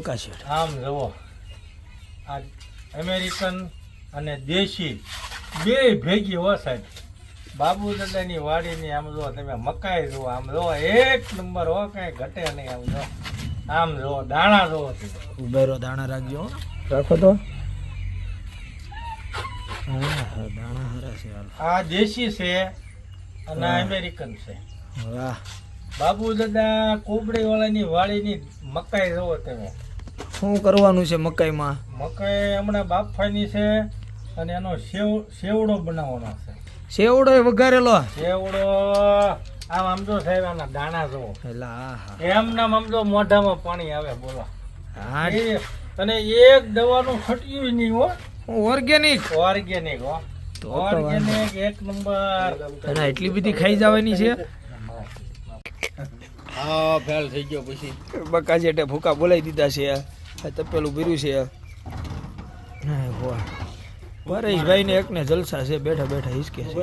પ્રકાશેઠ આમ જુઓ. આ અમેરિકન અને દેશી બે ભેગી હો સાહેબ. બાબુ દાદાની વાડીની આમ જો તમે મકાઈ જુઓ આમ જો એક નંબર હો કાંઈ ઘટે નહીં આમ જો આમ જુઓ દાણા જુઓ ઉભેરો દાણા રાખજો હો. રાખો તો. હા હા દાણા હારા છે આ દેશી છે અને અમેરિકન છે. વાહ. બાબુ દાદા કોબડી વાળાની વાડીની મકાઈ જુઓ તમે. શું કરવાનું છે મકાઈમાં? મકાઈ હમણાં બાફવાની છે અને એનો સેવ સેવડો બનાવવાનો છે. સેવડો એ વઘારેલો? સેવડો આમ આમ તો સાહેબ આના દાણા જો હા. એમ નામ આમ તો મોઢામાં પાણી આવે બોલો. હા. અને એક દવાનું છટ્યું નહીં હો. ઓર્ગેનિક? ઓર્ગેનિક હો. ઓર્ગેનિક એક નંબર. અને એટલી બધી ખાઈ જવાની છે? હા ફેલ થઈ ગયો પછી. બકા જેટે ભૂકા બોલાવી દીધા છે. તપેલું બીરું છે. પરેશભાઈ ને એકને જલસા છે બેઠા બેઠા હિસકે છે.